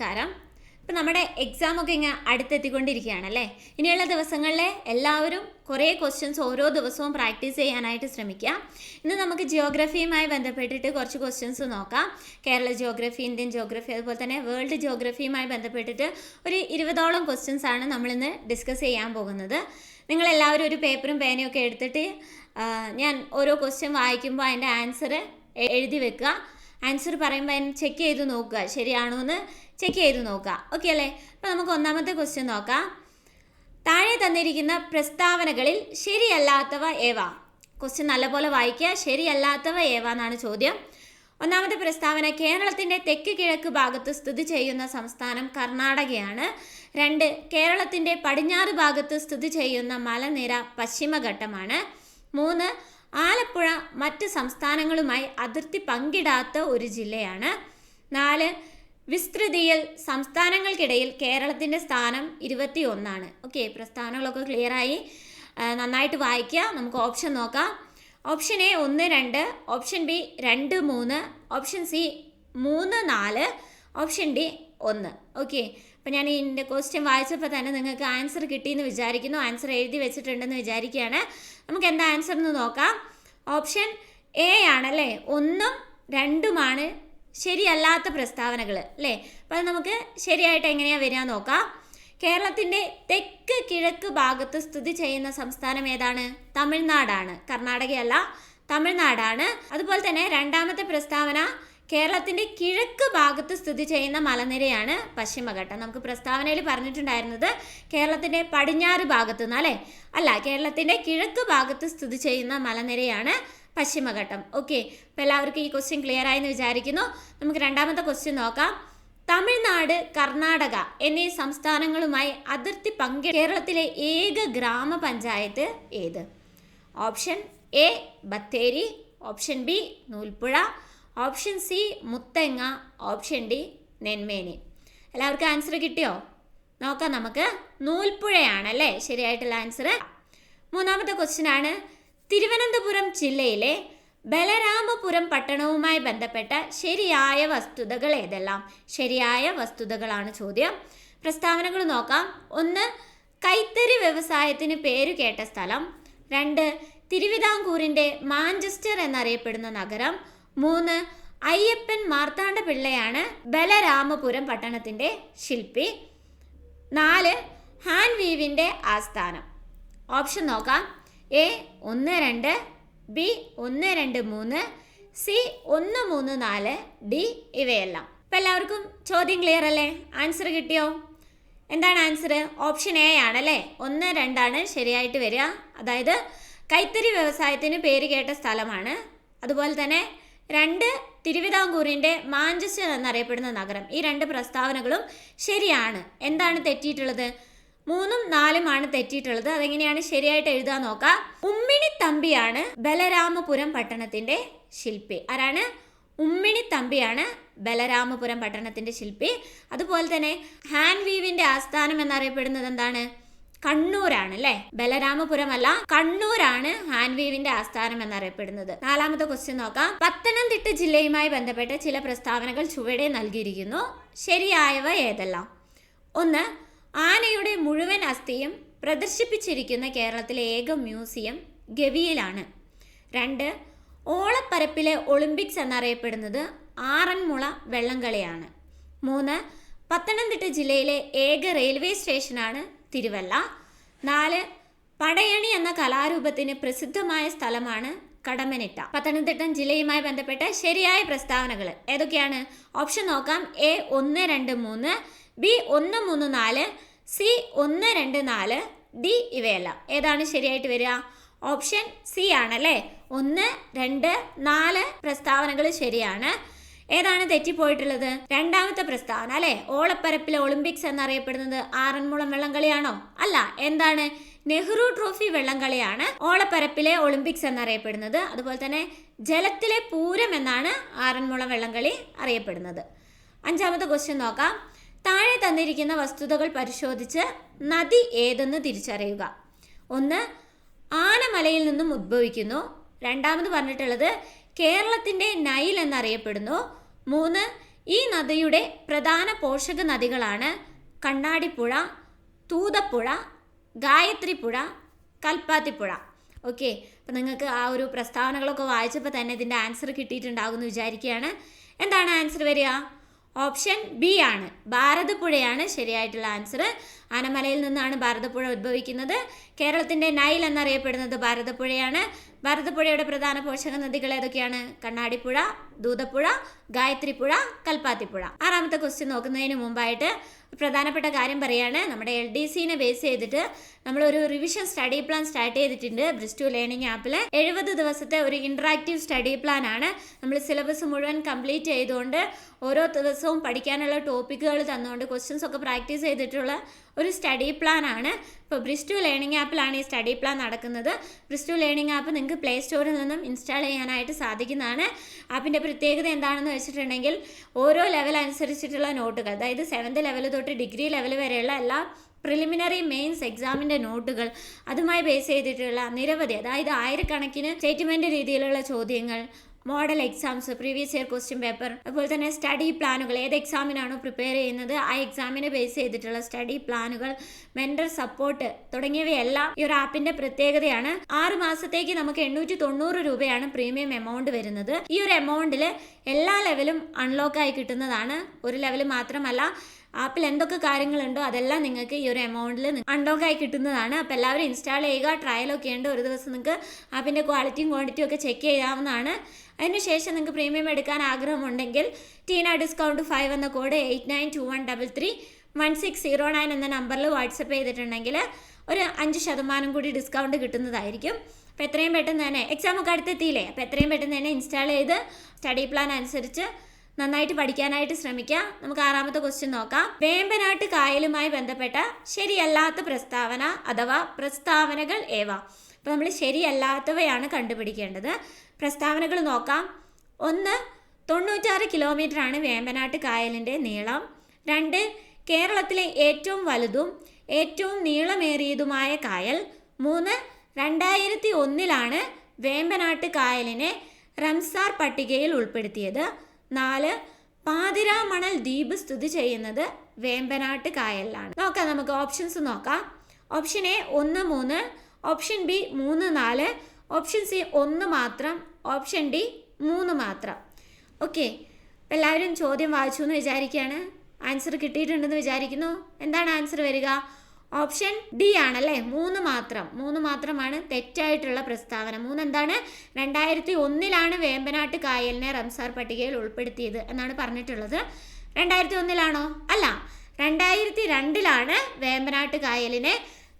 നമസ്കാരം. ഇപ്പം നമ്മുടെ എക്സാം ഒക്കെ ഇങ്ങനെ അടുത്തെത്തിക്കൊണ്ടിരിക്കുകയാണല്ലേ ഇനിയുള്ള ദിവസങ്ങളിൽ എല്ലാവരും കുറേ ക്വസ്റ്റ്യൻസ് ഓരോ ദിവസവും പ്രാക്ടീസ് ചെയ്യാനായിട്ട് ശ്രമിക്കുക. ഇന്ന് നമുക്ക് ജിയോഗ്രഫിയുമായി ബന്ധപ്പെട്ടിട്ട് കുറച്ച് ക്വസ്റ്റ്യൻസ് നോക്കാം. കേരള ജിയോഗ്രഫി ഇന്ത്യൻ ജിയോഗ്രഫി അതുപോലെ തന്നെ വേൾഡ് ജിയോഗ്രഫിയുമായി ബന്ധപ്പെട്ടിട്ട് ഒരു ഇരുപതോളം ക്വസ്റ്റ്യൻസ് ആണ് നമ്മളിന്ന് ഡിസ്കസ് ചെയ്യാൻ പോകുന്നത്. നിങ്ങളെല്ലാവരും ഒരു പേപ്പറും പേനയും ഒക്കെ എടുത്തിട്ട് ഞാൻ ഓരോ ക്വസ്റ്റ്യൻ വായിക്കുമ്പോൾ അതിന്റെ ആൻസർ എഴുതി വെക്കുക. ആൻസർ പറയുമ്പോൾ അതിന് ചെക്ക് ചെയ്ത് നോക്കുക. ശരിയാണോ എന്ന് ചെക്ക് ചെയ്ത് നോക്കുക. ഓക്കെ അല്ലേ? അപ്പോൾ നമുക്ക് ഒന്നാമത്തെ ക്വസ്റ്റ്യൻ നോക്കാം. താഴെ തന്നിരിക്കുന്ന പ്രസ്താവനകളിൽ ശരിയല്ലാത്തവ ഏവ ക്വസ്റ്റ്യൻ നല്ലപോലെ വായിക്കുക. ശരിയല്ലാത്തവ ഏവ എന്നാണ് ചോദ്യം. ഒന്നാമത്തെ പ്രസ്താവന കേരളത്തിന്റെ തെക്ക് കിഴക്ക് ഭാഗത്ത് സ്ഥിതി ചെയ്യുന്ന സംസ്ഥാനം കർണാടകയാണ്. രണ്ട് കേരളത്തിന്റെ പടിഞ്ഞാറ് ഭാഗത്ത് സ്ഥിതി ചെയ്യുന്ന മലനിര പശ്ചിമഘട്ടമാണ്. മൂന്ന് ആലപ്പുഴ മറ്റ് സംസ്ഥാനങ്ങളുമായി അതിർത്തി പങ്കിടാത്ത ഒരു ജില്ലയാണ്. നാല് വിസ്തൃതിയിൽ സംസ്ഥാനങ്ങൾക്കിടയിൽ കേരളത്തിന്റെ സ്ഥാനം ഇരുപത്തി ഒന്നാണ് ഓക്കെ പ്രസ്താവനകളൊക്കെ ക്ലിയറായി നന്നായിട്ട് വായിക്കുക നമുക്ക് ഓപ്ഷൻ നോക്കാം. ഓപ്ഷൻ എ ഒന്ന് രണ്ട് ഓപ്ഷൻ ബി രണ്ട് മൂന്ന് ഓപ്ഷൻ സി മൂന്ന് നാല് ഓപ്ഷൻ ഡി ഒന്ന്. ഓക്കെ അപ്പം ഞാൻ ഇതിന്റെ ക്വസ്റ്റ്യൻ വായിച്ചപ്പോൾ തന്നെ നിങ്ങൾക്ക് ആൻസർ കിട്ടിയെന്ന് വിചാരിക്കുന്നു. ആൻസർ എഴുതി വെച്ചിട്ടുണ്ടെന്ന് വിചാരിക്കുകയാണ്. നമുക്ക് എന്താ ആൻസർ എന്ന് നോക്കാം. ഓപ്ഷൻ എ ആണല്ലേ? ഒന്നും രണ്ടുമാണ് ശരിയല്ലാത്ത പ്രസ്താവനകൾ അല്ലേ? അപ്പോൾ നമുക്ക് ശരിയായിട്ട് എങ്ങനെയാണ് വരിക നോക്കാം. കേരളത്തിന്റെ തെക്ക് കിഴക്ക് ഭാഗത്ത് സ്ഥിതി ചെയ്യുന്ന സംസ്ഥാനം ഏതാണ്? തമിഴ്നാടാണ്. കർണാടകയല്ല തമിഴ്നാടാണ്. അതുപോലെ തന്നെ രണ്ടാമത്തെ പ്രസ്താവന കേരളത്തിന്റെ കിഴക്ക് ഭാഗത്ത് സ്ഥിതി ചെയ്യുന്ന മലനിരയാണ് പശ്ചിമഘട്ടം. നമുക്ക് പ്രസ്താവനയിൽ പറഞ്ഞിട്ടുണ്ടായിരുന്നത് കേരളത്തിന്റെ പടിഞ്ഞാറ് ഭാഗത്ത് നിന്ന് അല്ലേ? അല്ല കേരളത്തിന്റെ കിഴക്ക് ഭാഗത്ത് സ്ഥിതി ചെയ്യുന്ന മലനിരയാണ് പശ്ചിമഘട്ടം. ഓക്കെ അപ്പോൾ എല്ലാവർക്കും ഈ ക്വസ്റ്റ്യൻ ക്ലിയർ ആയെന്ന് വിചാരിക്കുന്നു. നമുക്ക് രണ്ടാമത്തെ ക്വസ്റ്റ്യൻ നോക്കാം. തമിഴ്നാട് കർണാടക എന്നീ സംസ്ഥാനങ്ങളുമായി അതിർത്തി പങ്ക് കേരളത്തിലെ ഏക ഗ്രാമപഞ്ചായത്ത് ഏത്? Option A Bathery. Option B Noolpuzha. Option C Muthanga. Option D Nenmeni. എല്ലാവർക്കും ആൻസർ കിട്ടിയോ? നോക്കാം നമുക്ക്. നൂൽപ്പുഴയാണല്ലേ? ശരിയായിട്ടുള്ള ആൻസർ മൂന്നാമത്തെ ക്വസ്റ്റ്യൻ ആണ്. തിരുവനന്തപുരം ജില്ലയിലെ ബലരാമപുരം പട്ടണവുമായി ബന്ധപ്പെട്ട ശരിയായ വസ്തുതകൾ ഏതെല്ലാം? ശരിയായ വസ്തുതകളാണ് ചോദ്യം. പ്രസ്താവനകൾ നോക്കാം. ഒന്ന് കൈത്തറി വ്യവസായത്തിന് പേരു കേട്ട സ്ഥലം. രണ്ട് തിരുവിതാംകൂറിന്റെ മാഞ്ചസ്റ്റർ എന്നറിയപ്പെടുന്ന നഗരം. മൂന്ന് അയ്യപ്പൻ മാർത്താണ്ഡ പിള്ളയാണ് ബലരാമപുരം പട്ടണത്തിന്റെ ശില്പി. നാല് ഹാൻ വീവിന്റെ ആസ്ഥാനം. ഓപ്ഷൻ നോക്കാം. എ ഒന്ന് രണ്ട് ബി ഒന്ന് രണ്ട് മൂന്ന് സി ഒന്ന് മൂന്ന് നാല് ഡി ഇവയെല്ലാം. ഇപ്പം എല്ലാവർക്കും ചോദ്യം ക്ലിയർ അല്ലേ? ആൻസർ കിട്ടിയോ? എന്താണ് ആൻസർ ഓപ്ഷൻ എ ആണല്ലേ? ഒന്ന് രണ്ടാണ് ശരിയായിട്ട് വരിക. അതായത് കൈത്തറി വ്യവസായത്തിന് പേര് കേട്ട സ്ഥലമാണ്. അതുപോലെ തന്നെ രണ്ട് തിരുവിതാംകൂറിന്റെ മാഞ്ചസ്റ്റർ എന്നറിയപ്പെടുന്ന നഗരം. ഈ രണ്ട് പ്രസ്താവനകളും ശരിയാണ്. എന്താണ് തെറ്റിയിട്ടുള്ളത്? മൂന്നും നാലുമാണ് തെറ്റിയിട്ടുള്ളത്. അതെങ്ങനെയാണ്? ശരിയായിട്ട് എഴുതാൻ നോക്കാം. ഉമ്മിണി തമ്പിയാണ് ബലരാമപുരം പട്ടണത്തിന്റെ ശില്പി. ആരാണ്? ഉമ്മിണി തമ്പിയാണ് ബലരാമപുരം പട്ടണത്തിന്റെ ശില്പി. അതുപോലെ തന്നെ ഹാൻഡ് വീവിന്റെ ആസ്ഥാനം എന്നറിയപ്പെടുന്നത് എന്താണ്? കണ്ണൂരാണ് അല്ലേ? ബലരാമപുരം അല്ല കണ്ണൂരാണ് ഹാൻഡ് വീവിന്റെ ആസ്ഥാനം എന്നറിയപ്പെടുന്നത്. നാലാമത്തെ ക്വസ്റ്റ്യൻ നോക്കാം. പത്തനംതിട്ട ജില്ലയുമായി ബന്ധപ്പെട്ട ചില പ്രസ്താവനകൾ ചുവടെ നൽകിയിരിക്കുന്നു. ശരിയായവ ഏതെല്ലാം? ഒന്ന് ആനയുടെ മുഴുവൻ അസ്ഥിയും പ്രദർശിപ്പിച്ചിരിക്കുന്ന കേരളത്തിലെ ഏക മ്യൂസിയം ഗവിയിലാണ്. രണ്ട് ഓളപ്പരപ്പിലെ ഒളിമ്പിക്സ് എന്നറിയപ്പെടുന്നത് ആറന്മുള വെള്ളംകളിയാണ്. മൂന്ന് പത്തനംതിട്ട ജില്ലയിലെ ഏക റെയിൽവേ സ്റ്റേഷനാണ് തിരുവല്ല. നാല് പടയണി എന്ന കലാരൂപത്തിന് പ്രസിദ്ധമായ സ്ഥലമാണ് കടമനിട്ട. പത്തനംതിട്ട ജില്ലയുമായി ബന്ധപ്പെട്ട ശരിയായ പ്രസ്താവനകൾ ഏതൊക്കെയാണ്? ഓപ്ഷൻ നോക്കാം. എ ഒന്ന് രണ്ട് മൂന്ന്. ബി ഒന്ന് മൂന്ന് നാല് സി ഒന്ന് രണ്ട് നാല് ഡി ഇവയല്ല. ഏതാണ് ശരിയായിട്ട് വരിക? ഓപ്ഷൻ സി ആണല്ലേ? ഒന്ന് രണ്ട് നാല് പ്രസ്താവനകൾ ശരിയാണ്. ഏതാണ് തെറ്റിപ്പോയിട്ടുള്ളത്? രണ്ടാമത്തെ പ്രസ്താവന അല്ലെ? ഓളപ്പരപ്പിലെ ഒളിമ്പിക്സ് എന്നറിയപ്പെടുന്നത് ആറന്മുളം വെള്ളംകളിയാണോ അല്ല എന്താണ്? നെഹ്റു ട്രോഫി വെള്ളംകളിയാണ് ഓളപ്പരപ്പിലെ ഒളിമ്പിക്സ് എന്നറിയപ്പെടുന്നത്. അതുപോലെ തന്നെ ജലത്തിലെ പൂരം എന്നാണ് ആറന്മുളം വെള്ളംകളി അറിയപ്പെടുന്നത്. അഞ്ചാമത്തെ ക്വസ്റ്റ്യൻ നോക്കാം. താഴെ തന്നിരിക്കുന്ന വസ്തുതകൾ പരിശോധിച്ച് നദി ഏതെന്ന് തിരിച്ചറിയുക. ഒന്ന് ആനമലയിൽ നിന്നും ഉദ്ഭവിക്കുന്നു രണ്ടാമത് പറഞ്ഞിട്ടുള്ളത് കേരളത്തിന്റെ നൈൽ എന്നറിയപ്പെടുന്നു. മൂന്ന് ഈ നദിയുടെ പ്രധാന പോഷക നദികളാണ് കണ്ണാടിപ്പുഴ തൂതപ്പുഴ ഗായത്രിപ്പുഴ കൽപ്പാത്തിപ്പുഴ. ഓക്കെ അപ്പം നിങ്ങൾക്ക് ആ ഒരു പ്രസ്താവനകളൊക്കെ വായിച്ചപ്പോൾ തന്നെ ഇതിന്റെ ആൻസർ കിട്ടിയിട്ടുണ്ടാകുമെന്ന് വിചാരിക്കുകയാണ്. എന്താണ് ആൻസർ വരിക? ഓപ്ഷൻ ബി ആണ്. ഭാരതപ്പുഴയാണ് ശരിയായിട്ടുള്ള ആൻസർ ആനമലയിൽ നിന്നാണ് ഭാരതപ്പുഴ ഉത്ഭവിക്കുന്നത്. കേരളത്തിന്റെ നൈൽ എന്നറിയപ്പെടുന്നത് ഭാരതപ്പുഴയാണ്. ഭാരതപ്പുഴയുടെ പ്രധാന പോഷക നദികൾ ഏതൊക്കെയാണ്? കണ്ണാടിപ്പുഴ ദൂതപ്പുഴ ഗായത്രിപ്പുഴ കൽപ്പാത്തിപ്പുഴ. ആറാമത്തെ ക്വസ്റ്റ്യൻ നോക്കുന്നതിന് മുമ്പായിട്ട് പ്രധാനപ്പെട്ട കാര്യം പറയാണ്. നമ്മുടെ എൽ ഡി സിനെ ബേസ് ചെയ്തിട്ട് നമ്മളൊരു റിവിഷൻ സ്റ്റഡി പ്ലാൻ സ്റ്റാർട്ട് ചെയ്തിട്ടുണ്ട്. ബ്രിസ്റ്റു ലേണിംഗ് ആപ്പിൽ എഴുപത് ദിവസത്തെ ഒരു ഇൻട്രാക്റ്റീവ് സ്റ്റഡി പ്ലാൻ ആണ്. നമ്മൾ സിലബസ് മുഴുവൻ കംപ്ലീറ്റ് ചെയ്തുകൊണ്ട് ഓരോ ദിവസവും പഠിക്കാനുള്ള ടോപ്പിക്കുകൾ തന്നുകൊണ്ട് ക്വസ്റ്റ്യൻസ് ഒക്കെ പ്രാക്ടീസ് ചെയ്തിട്ടുള്ള ഒരു സ്റ്റഡി പ്ലാൻ ആണ്. ഇപ്പോൾ ബ്രിസ്റ്റു ലേണിംഗ് ആപ്പിലാണ് ഈ സ്റ്റഡി പ്ലാൻ നടക്കുന്നത്. ബ്രിസ്റ്റു ലേണിംഗ് ആപ്പ് നിങ്ങൾക്ക് പ്ലേ സ്റ്റോറിൽ നിന്നും ഇൻസ്റ്റാൾ ചെയ്യാനായിട്ട് സാധിക്കുന്നതാണ്. ആപ്പിന്റെ പ്രത്യേകത എന്താണെന്ന് വെച്ചിട്ടുണ്ടെങ്കിൽ ഓരോ ലെവൽ അനുസരിച്ചിട്ടുള്ള നോട്ടുകൾ അതായത് സെവൻത് ലെവൽ തൊട്ട് ഡിഗ്രി ലെവൽ വരെയുള്ള എല്ലാ പ്രിലിമിനറി മെയിൻസ് എക്സാമിന്റെ നോട്ടുകൾ അതുമായി ബേസ് ചെയ്തിട്ടുള്ള നിരവധി അതായത് ആയിരക്കണക്കിന് സ്റ്റേറ്റ്മെന്റ് രീതിയിലുള്ള ചോദ്യങ്ങൾ model exams previous year question paper അതുപോലെ തന്നെ സ്റ്റഡി പ്ലാനുകൾ ഏത് എക്സാമിനാണോ പ്രിപ്പയർ ചെയ്യുന്നത് ആ എക്സാമിനെ ബേസ് ചെയ്തിട്ടുള്ള സ്റ്റഡി പ്ലാനുകൾ മെന്റർ സപ്പോർട്ട് തുടങ്ങിയവയെല്ലാം ഈ ഒരു ആപ്പിന്റെ പ്രത്യേകതയാണ്. ആറ് മാസത്തേക്ക് നമുക്ക് എണ്ണൂറ്റി തൊണ്ണൂറ് രൂപയാണ് പ്രീമിയം എമൗണ്ട് വരുന്നത്. ഈ ഒരു എമൗണ്ടിൽ എല്ലാ ലെവലും അൺലോക്ക് ആയി കിട്ടുന്നതാണ്. ഒരു ലെവൽ മാത്രമല്ല ആപ്പിൽ എന്തൊക്കെ കാര്യങ്ങളുണ്ടോ അതെല്ലാം നിങ്ങൾക്ക് ഈ ഒരു എമൗണ്ടിൽ ആയി കിട്ടുന്നതാണ്. അപ്പോൾ എല്ലാവരും ഇൻസ്റ്റാൾ ചെയ്യുക ട്രയലൊക്കെ ഉണ്ട്. ഒരു ദിവസം നിങ്ങൾക്ക് ആപ്പിന്റെ ക്വാളിറ്റിയും ക്വാണ്ടിറ്റിയും ഒക്കെ ചെക്ക് ചെയ്യാവുന്നതാണ്. അതിനുശേഷം നിങ്ങൾക്ക് പ്രീമിയം എടുക്കാൻ ആഗ്രഹമുണ്ടെങ്കിൽ ടീന ഡിസ്കൗണ്ട് ഫൈവ് എന്ന code eight nine two one double three one six zero nine എന്ന നമ്പറിൽ വാട്സപ്പ് ചെയ്തിട്ടുണ്ടെങ്കിൽ ഒരു അഞ്ച് ശതമാനം കൂടി ഡിസ്കൗണ്ട് കിട്ടുന്നതായിരിക്കും. അപ്പോൾ എത്രയും പെട്ടെന്ന് തന്നെ എക്സാം ഒക്കെ അടുത്തെത്തിയില്ലേ? അപ്പോൾ എത്രയും പെട്ടെന്ന് തന്നെ ഇൻസ്റ്റാൾ ചെയ്ത് സ്റ്റഡി പ്ലാൻ അനുസരിച്ച് നന്നായിട്ട് പഠിക്കാനായിട്ട് ശ്രമിക്കുക. നമുക്ക് ആറാമത്തെ ക്വസ്റ്റ്യൻ നോക്കാം. വേമ്പനാട്ട് കായലുമായി ബന്ധപ്പെട്ട ശരിയല്ലാത്ത പ്രസ്താവന അഥവാ പ്രസ്താവനകൾ ഏവ? അപ്പോൾ നമ്മൾ ശരിയല്ലാത്തവയാണ് കണ്ടുപിടിക്കേണ്ടത്. പ്രസ്താവനകൾ നോക്കാം. ഒന്ന് തൊണ്ണൂറ്റാറ് കിലോമീറ്റർ ആണ് വേമ്പനാട്ട് കായലിന്റെ നീളം. രണ്ട് കേരളത്തിലെ ഏറ്റവും വലുതും ഏറ്റവും നീളമേറിയതുമായ കായൽ. മൂന്ന് രണ്ടായിരത്തി ഒന്നിലാണ് വേമ്പനാട്ട് കായലിനെ റംസാർ പട്ടികയിൽ ഉൾപ്പെടുത്തിയത്. നാല് പാതിരാമണൽ ദ്വീപ് സ്ഥിതി ചെയ്യുന്നത് വേമ്പനാട്ട് കായലിലാണ്. നോക്കാം നമുക്ക് ഓപ്ഷൻസ് നോക്കാം. ഓപ്ഷൻ എ ഒന്ന് മൂന്ന്. ഓപ്ഷൻ ബി മൂന്ന് നാല്. ഓപ്ഷൻ സി ഒന്ന് മാത്രം ഓപ്ഷൻ ഡി മൂന്ന് മാത്രം. ഓക്കെ എല്ലാവരും ചോദ്യം വായിച്ചു എന്ന് വിചാരിക്കുകയാണ്. ആൻസർ കിട്ടിയിട്ടുണ്ടെന്ന് വിചാരിക്കുന്നു. എന്താണ് ആൻസർ വരിക? ഓപ്ഷൻ ഡി ആണല്ലേ? മൂന്ന് മാത്രം. മൂന്ന് മാത്രമാണ് തെറ്റായിട്ടുള്ള പ്രസ്താവന. മൂന്ന് എന്താണ്? രണ്ടായിരത്തി ഒന്നിലാണ് വേമ്പനാട്ട് കായലിനെ റംസാർ പട്ടികയിൽ ഉൾപ്പെടുത്തിയത് എന്നാണ് പറഞ്ഞിട്ടുള്ളത്. രണ്ടായിരത്തി ഒന്നിലാണോ? അല്ല. രണ്ടായിരത്തി രണ്ടിലാണ് വേമ്പനാട്ട് കായലിനെ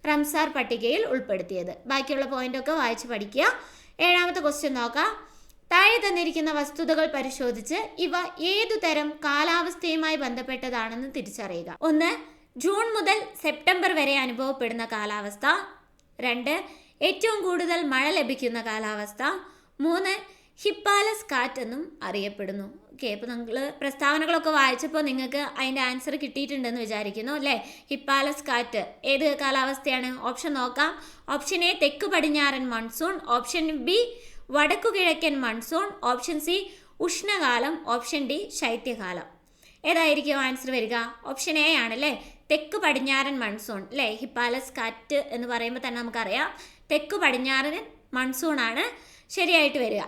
റംസാർ പട്ടികയിൽ ഉൾപ്പെടുത്തിയത്. ബാക്കിയുള്ള പോയിന്റൊക്കെ വായിച്ച് പഠിക്കുക. ഏഴാമത്തെ ക്വസ്റ്റ്യൻ നോക്കാം. താഴെ തന്നിരിക്കുന്ന വസ്തുതകൾ പരിശോധിച്ച് ഇവ ഏതു തരം കാലാവസ്ഥയുമായി ബന്ധപ്പെട്ടതാണെന്ന് തിരിച്ചറിയുക. ഒന്ന് ജൂൺ മുതൽ സെപ്റ്റംബർ വരെ അനുഭവപ്പെടുന്ന കാലാവസ്ഥ. രണ്ട് ഏറ്റവും കൂടുതൽ മഴ ലഭിക്കുന്ന കാലാവസ്ഥ. മൂന്ന് ഹിപ്പാലസ് കാറ്റ് എന്നും അറിയപ്പെടുന്നു. ഓക്കെ അപ്പോൾ നിങ്ങൾ പ്രസ്താവനകളൊക്കെ വായിച്ചപ്പോൾ നിങ്ങൾക്ക് അതിന്റെ ആൻസർ കിട്ടിയിട്ടുണ്ടെന്ന് വിചാരിക്കുന്നു അല്ലേ? ഹിപ്പാലസ് കാറ്റ് ഏത് കാലാവസ്ഥയാണ്? ഓപ്ഷൻ നോക്കാം. ഓപ്ഷൻ എ തെക്ക് പടിഞ്ഞാറൻ മൺസൂൺ ഓപ്ഷൻ ബി വടക്കു കിഴക്കൻ മൺസൂൺ ഓപ്ഷൻ സി ഉഷ്ണകാലം. ഓപ്ഷൻ ഡി ശൈത്യകാലം. ഏതായിരിക്കും ആൻസർ വരിക? ഓപ്ഷൻ എ ആണല്ലേ തെക്ക് പടിഞ്ഞാറൻ മൺസൂൺ അല്ലേ? ഹിപ്പാലസ് കാറ്റ് എന്ന് പറയുമ്പോൾ തന്നെ നമുക്കറിയാം. തെക്ക് പടിഞ്ഞാറൻ മൺസൂൺ ആണ്. ശരിയായിട്ട് വരിക.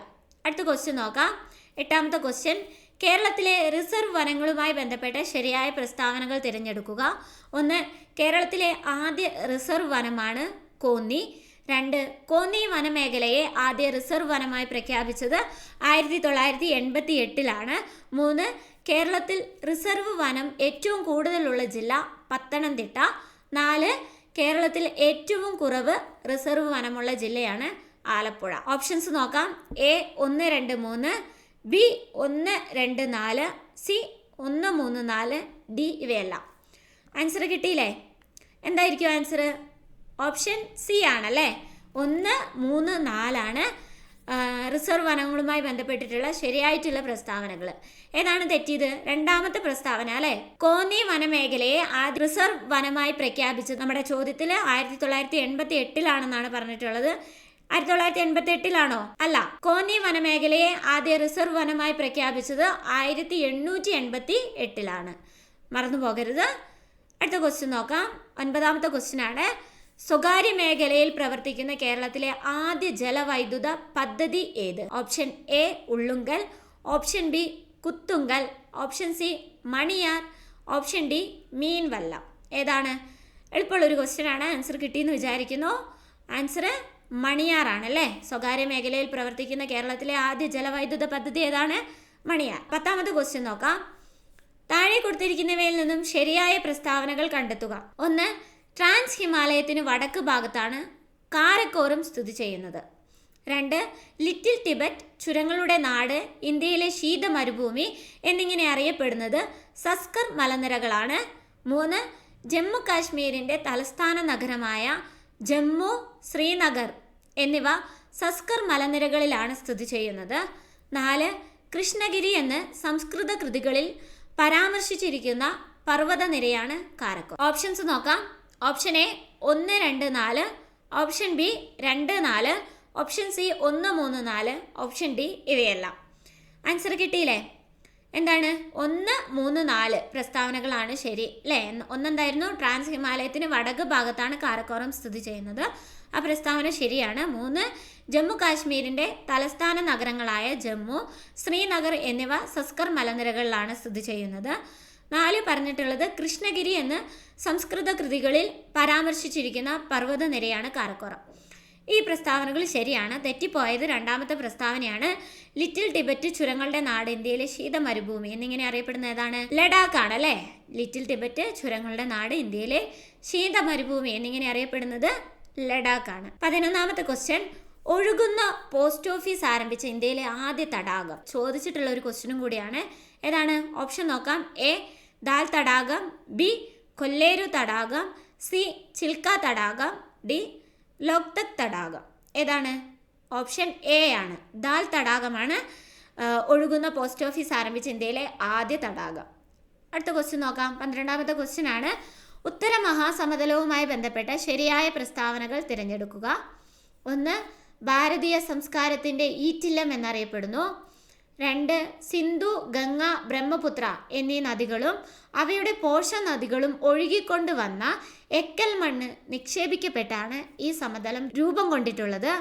അടുത്ത ക്വസ്റ്റ്യൻ നോക്കാം. എട്ടാമത്തെ ക്വസ്റ്റ്യൻ കേരളത്തിലെ റിസർവ് വനങ്ങളുമായി ബന്ധപ്പെട്ട ശരിയായ പ്രസ്താവനകൾ തിരഞ്ഞെടുക്കുക. ഒന്ന് കേരളത്തിലെ ആദ്യ റിസർവ് വനമാണ് കോന്നി. രണ്ട് കോന്നി വനമേഖലയെ ആദ്യ റിസർവ് വനമായി പ്രഖ്യാപിച്ചത് ആയിരത്തി തൊള്ളായിരത്തി എൺപത്തി എട്ടിലാണ് മൂന്ന് കേരളത്തിൽ റിസർവ് വനം ഏറ്റവും കൂടുതലുള്ള ജില്ല പത്തനംതിട്ട. നാല് കേരളത്തിൽ ഏറ്റവും കുറവ് റിസർവ് വനമുള്ള ജില്ലയാണ് ആലപ്പുഴ. ഓപ്ഷൻസ് നോക്കാം. എ ഒന്ന് രണ്ട് മൂന്ന്. ബി ഒന്ന് രണ്ട് നാല് സി ഒന്ന് മൂന്ന് നാല് ഡി ഇവയെല്ലാം. ആൻസർ കിട്ടിയില്ലേ? എന്തായിരിക്കും ആൻസർ ഓപ്ഷൻ സി ആണല്ലേ? ഒന്ന് മൂന്ന് നാലാണ് റിസർവ് വനങ്ങളുമായി ബന്ധപ്പെട്ടിട്ടുള്ള ശരിയായിട്ടുള്ള പ്രസ്താവനകൾ. ഏതാണ് തെറ്റിയത്? രണ്ടാമത്തെ പ്രസ്താവന അല്ലേ? കോന്നി വനമേഖലയെ ആദ്യ റിസർവ് വനമായി പ്രഖ്യാപിച്ചത് നമ്മുടെ ചോദ്യത്തിൽ ആയിരത്തി തൊള്ളായിരത്തി എൺപത്തി എട്ടിലാണെന്നാണ് പറഞ്ഞിട്ടുള്ളത്. ആയിരത്തി തൊള്ളായിരത്തി എൺപത്തി എട്ടിലാണോ അല്ല കോന്നി വനമേഖലയെ ആദ്യ റിസർവ് വനമായി പ്രഖ്യാപിച്ചത് ആയിരത്തി എണ്ണൂറ്റി എൺപത്തി എട്ടിലാണ് മറന്നു പോകരുത്. അടുത്ത ക്വസ്റ്റ്യൻ നോക്കാം. ഒൻപതാമത്തെ ക്വസ്റ്റ്യനാണ് സ്വകാര്യ മേഖലയിൽ പ്രവർത്തിക്കുന്ന കേരളത്തിലെ ആദ്യ ജലവൈദ്യുത പദ്ധതി ഏത്? Option A Ullunkal option B Kuthungal option C Maniyar option D മീൻവല്ല. ഏതാണ്? എളുപ്പമുള്ളൊരു ക്വസ്റ്റ്യൻ ആണ്. ആൻസർ കിട്ടിയെന്ന് വിചാരിക്കുന്നു. ആൻസർ മണിയാറാണ് അല്ലേ? സ്വകാര്യ മേഖലയിൽ പ്രവർത്തിക്കുന്ന കേരളത്തിലെ ആദ്യ ജലവൈദ്യുത പദ്ധതി ഏതാണ്? മണിയാർ. പത്താമത് ക്വസ്റ്റ്യൻ നോക്കാം. താഴെ കൊടുത്തിരിക്കുന്നവയിൽ നിന്നും ശരിയായ പ്രസ്താവനകൾ കണ്ടെത്തുക. ഒന്ന് ട്രാൻസ് ഹിമാലയത്തിന് വടക്ക് ഭാഗത്താണ് കാരക്കോറും സ്ഥിതി ചെയ്യുന്നത്. രണ്ട് ലിറ്റിൽ ടിബറ്റ് ചുരങ്ങളുടെ നാട് ഇന്ത്യയിലെ ശീത മരുഭൂമി എന്നിങ്ങനെ അറിയപ്പെടുന്നത് സസ്കർ മലനിരകളാണ്. മൂന്ന് ജമ്മു കാശ്മീരിന്റെ തലസ്ഥാന നഗരമായ ജമ്മു ശ്രീനഗർ എന്നിവ സസ്കർ മലനിരകളിലാണ് സ്ഥിതി ചെയ്യുന്നത്. നാല് കൃഷ്ണഗിരി എന്ന് സംസ്കൃത കൃതികളിൽ പരാമർശിച്ചിരിക്കുന്ന പർവതനിരയാണ് കാരക്കോ. ഓപ്ഷൻസ് നോക്കാം. ഓപ്ഷൻ എ ഒന്ന് രണ്ട് നാല്. ഓപ്ഷൻ ബി രണ്ട് നാല്. ഓപ്ഷൻ സി ഒന്ന് മൂന്ന് നാല്. ഓപ്ഷൻ ഡി ഇവയെല്ലാം. ആൻസർ കിട്ടിയില്ലേ? എന്താണ്? ഒന്ന് മൂന്ന് നാല് പ്രസ്താവനകളാണ് ശരി അല്ലേ? ഒന്നെന്തായിരുന്നു? ട്രാൻസ് ഹിമാലയത്തിന് വടക്ക് ഭാഗത്താണ് കാരക്കോറം സ്ഥിതി ചെയ്യുന്നത്. ആ പ്രസ്താവന ശരിയാണ്. മൂന്ന് ജമ്മു കാശ്മീരിന്റെ തലസ്ഥാന നഗരങ്ങളായ ജമ്മു ശ്രീനഗർ എന്നിവ സസ്കർ മലനിരകളിലാണ് സ്ഥിതി ചെയ്യുന്നത്. നാല് പറഞ്ഞിട്ടുള്ളത് കൃഷ്ണഗിരി എന്ന് സംസ്കൃത കൃതികളിൽ പരാമർശിച്ചിരിക്കുന്ന പർവതനിരയാണ് കാരക്കോറം. ഈ പ്രസ്താവനകൾ ശരിയാണ്. തെറ്റിപ്പോയത് രണ്ടാമത്തെ പ്രസ്താവനയാണ്. ലിറ്റിൽ ടിബറ്റ് ചുരങ്ങളുടെ നാട് ഇന്ത്യയിലെ ശീത മരുഭൂമി എന്നിങ്ങനെ അറിയപ്പെടുന്ന ഏതാണ്? ലഡാക്ക് ആണ് അല്ലേ? ലിറ്റിൽ ടിബറ്റ് ചുരങ്ങളുടെ നാട് ഇന്ത്യയിലെ ശീത മരുഭൂമി എന്നിങ്ങനെ അറിയപ്പെടുന്നത് ലഡാക്ക് ആണ് പതിനൊന്നാമത്തെ ക്വസ്റ്റ്യൻ. ഒഴുകുന്ന പോസ്റ്റ് ഓഫീസ് ആരംഭിച്ച ഇന്ത്യയിലെ ആദ്യ തടാകം. ചോദിച്ചിട്ടുള്ള ഒരു ക്വസ്റ്റ്യനും കൂടിയാണ്. ഏതാണ്? ഓപ്ഷൻ നോക്കാം. എ. ദാൽ തടാകം. ബി. കൊല്ലേരു തടാകം. സി. ചിൽക്ക തടാകം. ഡി. ലോക്തക് തടാകം ഏതാണ്? ഓപ്ഷൻ എ ആണ്. ദാൽ തടാകമാണ് ഒഴുകുന്ന പോസ്റ്റ് ഓഫീസ് ആരംഭിച്ച ഇന്ത്യയിലെ ആദ്യ തടാകം. അടുത്ത ക്വസ്റ്റ്യൻ നോക്കാം. പന്ത്രണ്ടാമത്തെ ക്വസ്റ്റ്യൻ ആണ്. ഉത്തര മഹാസമതലവുമായി ബന്ധപ്പെട്ട ശരിയായ പ്രസ്താവനകൾ തിരഞ്ഞെടുക്കുക. ഒന്ന് ഭാരതീയ സംസ്കാരത്തിന്റെ ഈറ്റില്ലം എന്നറിയപ്പെടുന്നു. രണ്ട് സിന്ധു ഗംഗ ബ്രഹ്മപുത്ര എന്നീ നദികളും അവയുടെ പോഷ നദികളും ഒഴുകിക്കൊണ്ട് വന്ന എക്കൽ മണ്ണ് നിക്ഷേപിക്കപ്പെട്ടാണ് ഈ സമതലം രൂപം കൊണ്ടിട്ടുള്ളത്.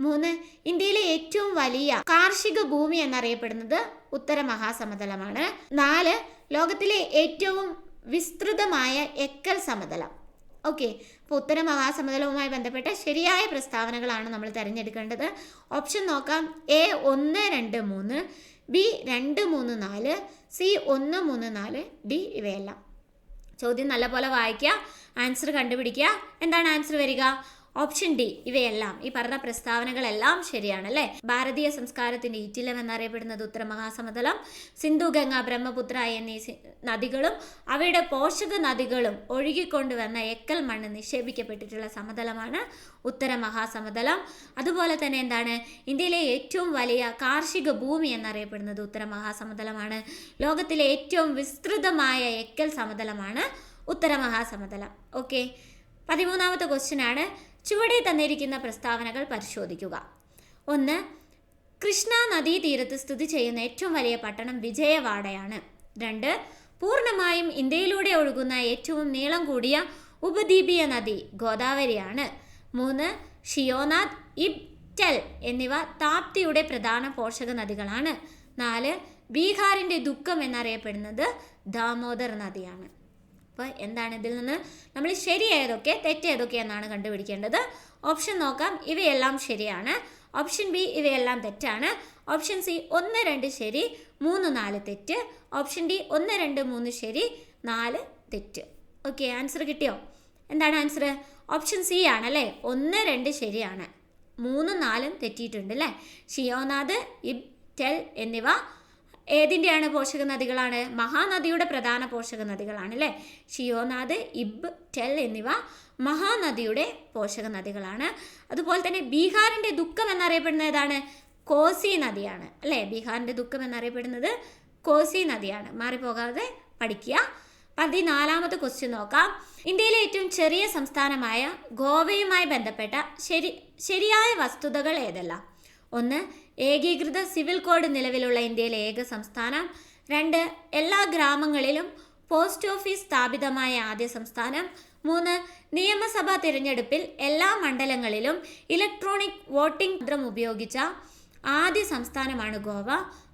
മൂന്ന് ഇന്ത്യയിലെ ഏറ്റവും വലിയ കാർഷിക ഭൂമി എന്നറിയപ്പെടുന്നത് ഉത്തര മഹാസമതലമാണ്. നാല് ലോകത്തിലെ ഏറ്റവും വിസ്തൃതമായ എക്കൽ സമതലം. ഓക്കെ അപ്പോൾ ഉത്തര മഹാസമതലവുമായി ബന്ധപ്പെട്ട ശരിയായ പ്രസ്താവനകളാണ് നമ്മൾ തിരഞ്ഞെടുക്കേണ്ടത്. ഓപ്ഷൻ നോക്കാം. എ ഒന്ന് രണ്ട് മൂന്ന് ബി രണ്ട് മൂന്ന് നാല് സി ഒന്ന് മൂന്ന് നാല് ഡി ഇവയെല്ലാം. ചോദ്യം നല്ലപോലെ വായിക്കുക ആൻസർ കണ്ടുപിടിക്കുക. എന്താണ് ആൻസർ വരിക? ഓപ്ഷൻ ഡി ഇവയെല്ലാം ഈ പറഞ്ഞ പ്രസ്താവനകളെല്ലാം ശരിയാണ് അല്ലേ ഭാരതീയ സംസ്കാരത്തിന്റെ ഈറ്റിലം എന്നറിയപ്പെടുന്നത് ഉത്തരമഹാസമതലം സിന്ധു ഗംഗ ബ്രഹ്മപുത്ര എന്നീ നദികളും അവയുടെ പോഷക നദികളും ഒഴുകിക്കൊണ്ടുവന്ന എക്കൽ മണ്ണ് നിക്ഷേപിക്കപ്പെട്ടിട്ടുള്ള സമതലമാണ് ഉത്തരമഹാസമതലം. അതുപോലെ തന്നെ എന്താണ്? ഇന്ത്യയിലെ ഏറ്റവും വലിയ കാർഷിക ഭൂമി എന്നറിയപ്പെടുന്നത് ഉത്തരമഹാസമതലമാണ്. ലോകത്തിലെ ഏറ്റവും വിസ്തൃതമായ എക്കൽ സമതലമാണ് ഉത്തരമഹാസമതലം. ഓക്കെ പതിമൂന്നാമത്തെ ക്വസ്റ്റ്യൻ ആണ്. ചുവടെ തന്നിരിക്കുന്ന പ്രസ്താവനകൾ പരിശോധിക്കുക. ഒന്ന് കൃഷ്ണ നദീതീരത്ത് സ്ഥിതി ചെയ്യുന്ന ഏറ്റവും വലിയ പട്ടണം വിജയവാഡയാണ്. രണ്ട് പൂർണമായും ഇന്ത്യയിലൂടെ ഒഴുകുന്ന ഏറ്റവും നീളം കൂടിയ ഉപദ്വീപീയ നദി ഗോദാവരിയാണ്. മൂന്ന് ഷിയോനാഥ് ഇബ്റ്റൽ എന്നിവ താപ്തിയുടെ പ്രധാന പോഷക നദികളാണ്. നാല് ബീഹാറിന്റെ ദുഃഖം എന്നറിയപ്പെടുന്നത് ദാമോദർ നദിയാണ്. അപ്പോൾ എന്താണ് ഇതിൽ നിന്ന് നമ്മൾ ശരിയായതൊക്കെ തെറ്റേതൊക്കെ എന്നാണ് കണ്ടുപിടിക്കേണ്ടത്. ഓപ്ഷൻ നോക്കാം. ഇവയെല്ലാം ശരിയാണ്. ഓപ്ഷൻ ബി ഇവയെല്ലാം തെറ്റാണ്. ഓപ്ഷൻ സി ഒന്ന് രണ്ട് ശരി. മൂന്ന് നാല് തെറ്റ്. ഓപ്ഷൻ ഡി ഒന്ന് രണ്ട് മൂന്ന് ശരി. നാല് തെറ്റ്. ഓക്കെ ആൻസർ കിട്ടിയോ? എന്താണ് ആൻസർ ഓപ്ഷൻ സി ആണ് അല്ലേ? ഒന്ന് രണ്ട് ശരിയാണ്. മൂന്നും നാലും തെറ്റിയിട്ടുണ്ട് അല്ലേ? ഷിയോനാഥ് ഇബ് ടെൽ എന്നിവ ഏതിന്റെയാണ് പോഷക നദികളാണ്? മഹാനദിയുടെ പ്രധാന പോഷക നദികളാണ് അല്ലേ? ഷിയോനാഥ് ഇബ് ടെൽ എന്നിവ മഹാനദിയുടെ പോഷക നദികളാണ്. അതുപോലെ തന്നെ ബീഹാറിന്റെ ദുഃഖം എന്നറിയപ്പെടുന്നത് ഏതാണ്? കോസി നദിയാണ് അല്ലേ? ബീഹാറിന്റെ ദുഃഖം എന്നറിയപ്പെടുന്നത് കോസി നദിയാണ്. മാറിപ്പോകാതെ പഠിക്കുക. പതിനാലാമത്തെ ക്വസ്റ്റ്യൻ നോക്കാം. ഇന്ത്യയിലെ ഏറ്റവും ചെറിയ സംസ്ഥാനമായ ഗോവയുമായി ബന്ധപ്പെട്ട ശരി ശരിയായ വസ്തുതകൾ ഏതെല്ലാം? ഒന്ന് ഏകീകൃത സിവിൽ കോഡ് നിലവിലുള്ള ഇന്ത്യയിലെ ഏക സംസ്ഥാനം. രണ്ട് എല്ലാ ഗ്രാമങ്ങളിലും പോസ്റ്റ് ഓഫീസ് സ്ഥാപിതമായ ആദ്യ സംസ്ഥാനം. മൂന്ന് നിയമസഭാ തിരഞ്ഞെടുപ്പിൽ എല്ലാ മണ്ഡലങ്ങളിലും ഇലക്ട്രോണിക് വോട്ടിംഗ് യന്ത്രം ഉപയോഗിച്ച ആദ്യ സംസ്ഥാനമാണ് ഗോവ.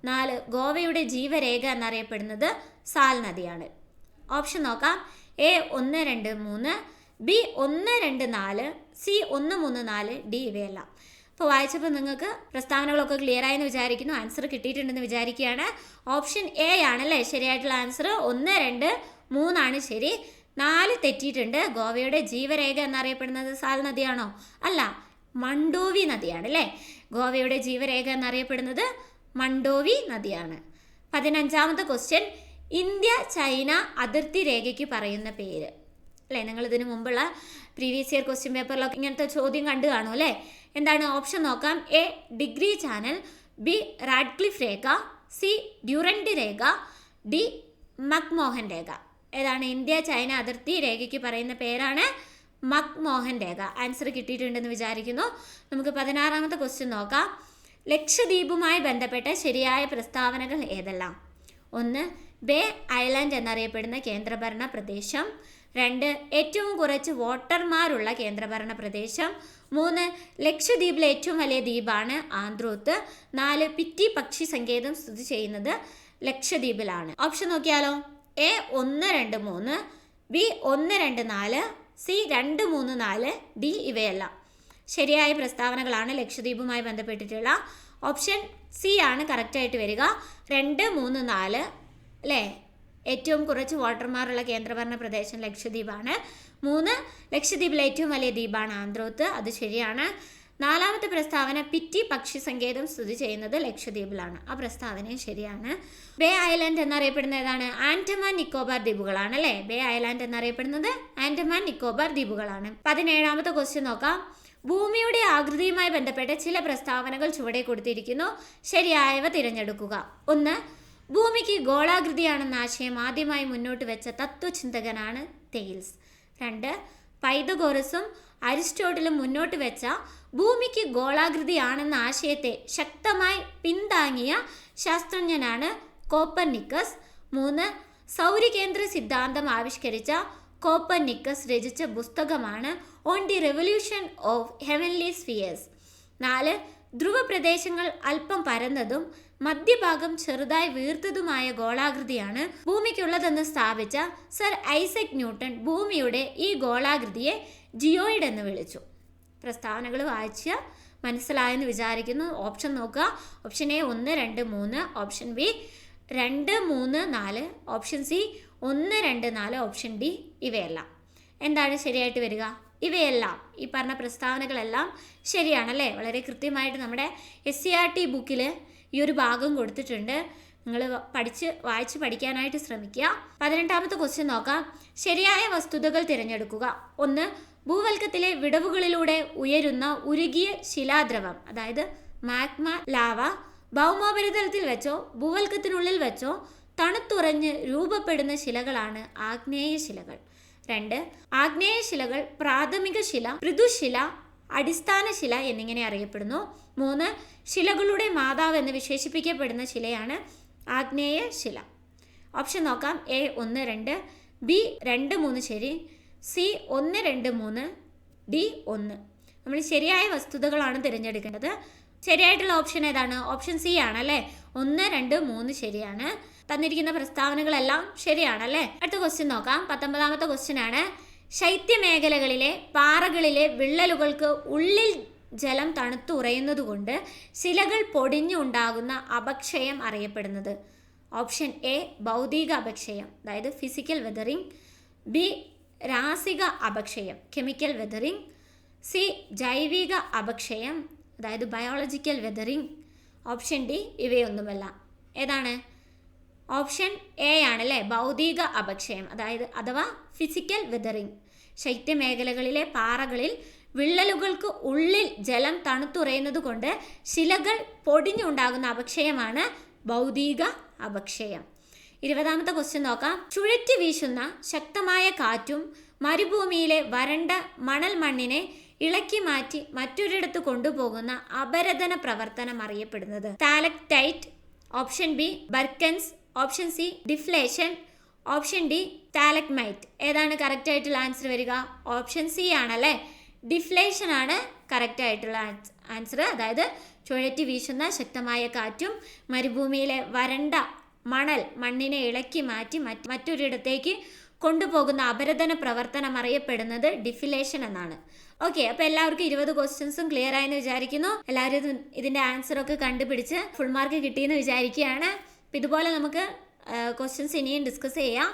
നാല് ഗോവയുടെ ജീവരേഖ എന്നറിയപ്പെടുന്നത് സാൽ നദിയാണ്. ഓപ്ഷൻ നോക്കാം. എ ഒന്ന് രണ്ട് മൂന്ന് ബി ഒന്ന് രണ്ട് നാല് സി ഒന്ന് മൂന്ന് നാല് ഡി ഇവയെല്ലാം. അപ്പോൾ വായിച്ചപ്പോൾ നിങ്ങൾക്ക് പ്രസ്താവനകളൊക്കെ ക്ലിയർ ആയെന്ന് വിചാരിക്കുന്നു. ആൻസർ കിട്ടിയിട്ടുണ്ടെന്ന് വിചാരിക്കുകയാണ്. ഓപ്ഷൻ എ ആണല്ലേ? ശരിയായിട്ടുള്ള ആൻസർ ഒന്ന് രണ്ട് മൂന്നാണ് ശരി. നാല് തെറ്റിയിട്ടുണ്ട്. ഗോവയുടെ ജീവരേഖ എന്നറിയപ്പെടുന്നത് സാൽ നദിയാണോ? അല്ല മണ്ടോവി നദിയാണ് അല്ലേ? ഗോവയുടെ ജീവരേഖ എന്നറിയപ്പെടുന്നത് മണ്ടോവി നദിയാണ്. പതിനഞ്ചാമത്തെ ക്വസ്റ്റ്യൻ ഇന്ത്യ ചൈന അതിർത്തി രേഖയ്ക്ക് പറയുന്ന പേര്. അല്ലേ? നിങ്ങൾ ഇതിനു മുമ്പുള്ള പ്രീവിയസ് ഇയർ ക്വസ്റ്റ്യൻ പേപ്പറിലൊക്കെ ഇങ്ങനത്തെ ചോദ്യം കണ്ടു കാണും അല്ലേ? എന്താണ് ഓപ്ഷൻ നോക്കാം? A degree channel B Radcliffe Rekha C Durand രേഖ ഡി മക്മോഹൻ രേഖ. ഏതാണ് ഇന്ത്യ ചൈന അതിർത്തി രേഖയ്ക്ക് പറയുന്ന പേരാണ് മക്മോഹൻ രേഖ. ആൻസർ കിട്ടിയിട്ടുണ്ടെന്ന് വിചാരിക്കുന്നു. നമുക്ക് പതിനാറാമത്തെ ക്വസ്റ്റ്യൻ നോക്കാം. ലക്ഷദ്വീപുമായി ബന്ധപ്പെട്ട ശരിയായ പ്രസ്താവനകൾ ഏതെല്ലാം? ഒന്ന് ബേ ഐലൻഡ് എന്നറിയപ്പെടുന്ന കേന്ദ്രഭരണ പ്രദേശം. രണ്ട് ഏറ്റവും കുറച്ച് വോട്ടർമാരുള്ള കേന്ദ്രഭരണ പ്രദേശം. മൂന്ന് ലക്ഷദ്വീപിലെ ഏറ്റവും വലിയ ദ്വീപാണ് ആന്ത്രോത്ത്. നാല് പിറ്റി പക്ഷി സങ്കേതം സ്ഥിതി ചെയ്യുന്നത് ലക്ഷദ്വീപിലാണ്. ഓപ്ഷൻ നോക്കിയാലോ? എ ഒന്ന് രണ്ട് മൂന്ന്. ബി ഒന്ന് രണ്ട് നാല്. സി രണ്ട് മൂന്ന് നാല്. ഡി ഇവയല്ല. ശരിയായ പ്രസ്താവനകളാണ് ലക്ഷദ്വീപുമായി ബന്ധപ്പെട്ടിട്ടുള്ള. ഓപ്ഷൻ സി ആണ് കറക്റ്റായിട്ട് വരിക. രണ്ട് മൂന്ന് നാല്. അല്ലേ? ഏറ്റവും കുറച്ച് വോട്ടർമാരുള്ള കേന്ദ്രഭരണ പ്രദേശം ലക്ഷദ്വീപാണ്. മൂന്ന് ലക്ഷദ്വീപിലെ ഏറ്റവും വലിയ ദ്വീപാണ് ആന്ത്രോത്ത്. അത് ശരിയാണ്. നാലാമത്തെ പ്രസ്താവന പിറ്റി പക്ഷി സങ്കേതം സ്ഥിതി ചെയ്യുന്നത് ലക്ഷദ്വീപിലാണ്. ആ പ്രസ്താവനയും ശരിയാണ്. ബേ ഐലൻഡ് എന്നറിയപ്പെടുന്ന ഏതാണ്? ആൻഡമാൻ നിക്കോബാർ ദ്വീപുകളാണ് അല്ലേ? ബേ ഐലാൻഡ് എന്നറിയപ്പെടുന്നത് ആൻഡമാൻ നിക്കോബാർ ദ്വീപുകളാണ്. പതിനേഴാമത്തെ ക്വസ്റ്റ്യൻ നോക്കാം. ഭൂമിയുടെ ആകൃതിയുമായി ബന്ധപ്പെട്ട ചില പ്രസ്താവനകൾ ചുവടെ കൊടുത്തിരിക്കുന്നു. ശരിയായവ തിരഞ്ഞെടുക്കുക. ഒന്ന് ഭൂമിക്ക് ഗോളാകൃതിയാണെന്ന ആശയം ആദ്യമായി മുന്നോട്ട് വെച്ച തത്വചിന്തകനാണ് തെയിൽസ്. രണ്ട് പൈതഗോറസും അരിസ്റ്റോട്ടിലും മുന്നോട്ട് വെച്ച ഭൂമിക്ക് ഗോളാകൃതിയാണെന്ന ആശയത്തെ ശക്തമായി പിന്താങ്ങിയ ശാസ്ത്രജ്ഞനാണ് കോപ്പർനിക്കസ്. മൂന്ന് സൗരകേന്ദ്ര സിദ്ധാന്തം ആവിഷ്കരിച്ച കോപ്പർനിക്കസ് രചിച്ച പുസ്തകമാണ് on the revolution of heavenly spheres. നാല് ധ്രുവപ്രദേശങ്ങൾ അല്പം പരന്നതും മധ്യഭാഗം ചെറുതായി വീർത്തതുമായ ഗോളാകൃതിയാണ് ഭൂമിക്കുള്ളതെന്ന് സ്ഥാപിച്ച സർ ഐസക് ന്യൂട്ടൺ ഭൂമിയുടെ ഈ ഗോളാകൃതിയെ ജിയോയിഡ് എന്ന് വിളിച്ചു. പ്രസ്താവനകൾ വായിച്ച മനസ്സിലായെന്ന് വിചാരിക്കുന്നു. ഓപ്ഷൻ നോക്കുക. ഓപ്ഷൻ എ ഒന്ന് രണ്ട് മൂന്ന് ഓപ്ഷൻ ബി രണ്ട് മൂന്ന് നാല് ഓപ്ഷൻ സി ഒന്ന് രണ്ട് നാല് ഓപ്ഷൻ ഡി ഇവയെല്ലാം. എന്താണ് ശരിയായിട്ട് വരിക? ഇവയെല്ലാം ഈ പറഞ്ഞ പ്രസ്താവനകളെല്ലാം ശരിയാണല്ലേ? വളരെ കൃത്യമായിട്ട് നമ്മുടെ എസ് സി ആർ ടി ബുക്കിൽ ഈ ഒരു ഭാഗം കൊടുത്തിട്ടുണ്ട്. നിങ്ങൾ പഠിച്ച് വായിച്ച് പഠിക്കാനായിട്ട് ശ്രമിക്കുക. പതിനെട്ടാമത്തെ ക്വസ്റ്റ്യൻ നോക്കാം. ശരിയായ വസ്തുതകൾ തിരഞ്ഞെടുക്കുക. ഒന്ന് ഭൂവൽക്കത്തിലെ വിടവുകളിലൂടെ ഉയരുന്ന ഉരുകിയ ശിലാദ്രവം അതായത് മാഗ്മ ലാവ ഭൗമോപരിതലത്തിൽ വെച്ചോ ഭൂവൽക്കത്തിനുള്ളിൽ വെച്ചോ തണുത്തുറഞ്ഞ് രൂപപ്പെടുന്ന ശിലകളാണ് ആഗ്നേയ ശിലകൾ. രണ്ട് ആഗ്നേയ ശിലകൾ പ്രാഥമിക ശില മൃദുശില അടിസ്ഥാന ശില എന്നിങ്ങനെ അറിയപ്പെടുന്നു. മൂന്ന് ശിലകളുടെ മാതാവ് എന്ന് വിശേഷിപ്പിക്കപ്പെടുന്ന ശിലയാണ് ആഗ്നേയ ശില ഓപ്ഷൻ നോക്കാം. എ ഒന്ന് രണ്ട് ബി രണ്ട് മൂന്ന് ശരി സി ഒന്ന് രണ്ട് മൂന്ന് ഡി ഒന്ന്. നമ്മൾ ശരിയായ വസ്തുതകളാണ് തിരഞ്ഞെടുക്കേണ്ടത്. ശരിയായിട്ടുള്ള ഓപ്ഷൻ ഏതാണ്? ഓപ്ഷൻ സി ആണ് അല്ലേ ഒന്ന് രണ്ട് മൂന്ന് ശരിയാണ്. തന്നിരിക്കുന്ന പ്രസ്താവനകളെല്ലാം ശരിയാണ് അല്ലേ അടുത്ത ക്വസ്റ്റ്യൻ നോക്കാം. പത്തൊമ്പതാമത്തെ ക്വസ്റ്റ്യൻ ആണ്. ശൈത്യമേഖലകളിലെ പാറകളിലെ വിള്ളലുകൾക്ക് ഉള്ളിൽ ജലം തണുത്തുറയുന്നതുകൊണ്ട് ശിലകൾ പൊടിഞ്ഞുണ്ടാകുന്ന അപക്ഷയം അറിയപ്പെടുന്നത്. ഓപ്ഷൻ എ ഭൗതിക അപക്ഷയം അതായത് ഫിസിക്കൽ വെതറിംഗ് ബി രാസിക അപക്ഷയം കെമിക്കൽ വെതറിംഗ് സി ജൈവിക അപക്ഷയം അതായത് ബയോളജിക്കൽ വെതറിംഗ് ഓപ്ഷൻ ഡി ഇവയൊന്നുമല്ല. ഏതാണ്? ഓപ്ഷൻ എ ആണ് അല്ലേ ഭൗതിക അപക്ഷയം അതായത് അഥവാ ഫിസിക്കൽ വെതറിങ് ശൈത്യമേഖലകളിലെ പാറകളിൽ വിള്ളലുകൾക്ക് ഉള്ളിൽ ജലം തണുത്തുറയുന്നത് കൊണ്ട് ശിലകൾ പൊടിഞ്ഞുണ്ടാകുന്ന അപക്ഷയമാണ് ഭൗതിക അപക്ഷയം. ഇരുപതാമത്തെ ക്വസ്റ്റ്യൻ നോക്കാം. ചുഴറ്റി വീശുന്ന ശക്തമായ കാറ്റും മരുഭൂമിയിലെ വരണ്ട മണൽ മണ്ണിനെ ഇളക്കി മാറ്റി മറ്റൊരിടത്ത് കൊണ്ടുപോകുന്ന അപരതന പ്രവർത്തനം അറിയപ്പെടുന്നത്. Stalactite option B barchans option C deflation option D stalagmite ഏതാണ് കറക്റ്റ് ആയിട്ടുള്ള ആൻസർ വരിക? ഓപ്ഷൻ സി ആണല്ലേ? ഡിഫ്ലേഷൻ ആണ് കറക്റ്റ് ആയിട്ടുള്ള ആൻസർ അതായത് ചുഴറ്റി വീശുന്ന ശക്തമായ കാറ്റും മരുഭൂമിയിലെ വരണ്ട മണൽ മണ്ണിനെ ഇളക്കി മാറ്റി മറ്റ് മറ്റൊരിടത്തേക്ക് കൊണ്ടുപോകുന്ന അപരതന പ്രവർത്തനം അറിയപ്പെടുന്നത് ഡിഫിലേഷൻ എന്നാണ്. ഓക്കെ അപ്പോൾ എല്ലാവർക്കും ഇരുപത് ക്വസ്റ്റ്യൻസും ക്ലിയർ ആയെന്ന് വിചാരിക്കുന്നു. എല്ലാവരും ഇതിന്റെ ആൻസറൊക്കെ കണ്ടുപിടിച്ച് ഫുൾ മാർക്ക് കിട്ടിയെന്ന് വിചാരിക്കുകയാണ്. അപ്പോൾ ഇതുപോലെ നമുക്ക് ക്വസ്റ്റ്യൻസ് ഇനിയും ഡിസ്കസ് ചെയ്യാം.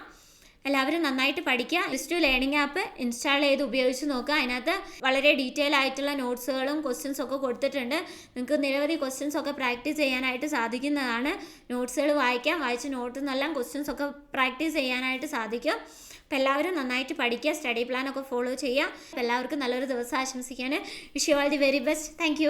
എല്ലാവരും നന്നായിട്ട് പഠിക്കുക. ലിസ്റ്റ് ലേണിംഗ് ആപ്പ് ഇൻസ്റ്റാൾ ചെയ്ത് ഉപയോഗിച്ച് നോക്കുക. അതിനകത്ത് വളരെ ഡീറ്റെയിൽ ആയിട്ടുള്ള നോട്ട്സുകളും ക്വസ്റ്റ്യൻസ് ഒക്കെ കൊടുത്തിട്ടുണ്ട്. നിങ്ങൾക്ക് നിരവധി ക്വസ്റ്റ്യൻസ് ഒക്കെ പ്രാക്ടീസ് ചെയ്യാനായിട്ട് സാധിക്കുന്നതാണ്. നോട്ട്സുകൾ വായിക്കാം. വായിച്ച് നോട്ടിൽ നിന്നെല്ലാം ക്വസ്റ്റ്യൻസ് ഒക്കെ പ്രാക്ടീസ് ചെയ്യാനായിട്ട് സാധിക്കും. അപ്പോൾ എല്ലാവരും നന്നായിട്ട് പഠിക്കുക. സ്റ്റഡി പ്ലാൻ ഒക്കെ ഫോളോ ചെയ്യുക. എല്ലാവർക്കും നല്ലൊരു ദിവസം ആശംസിക്കാൻ wish you all the very best thank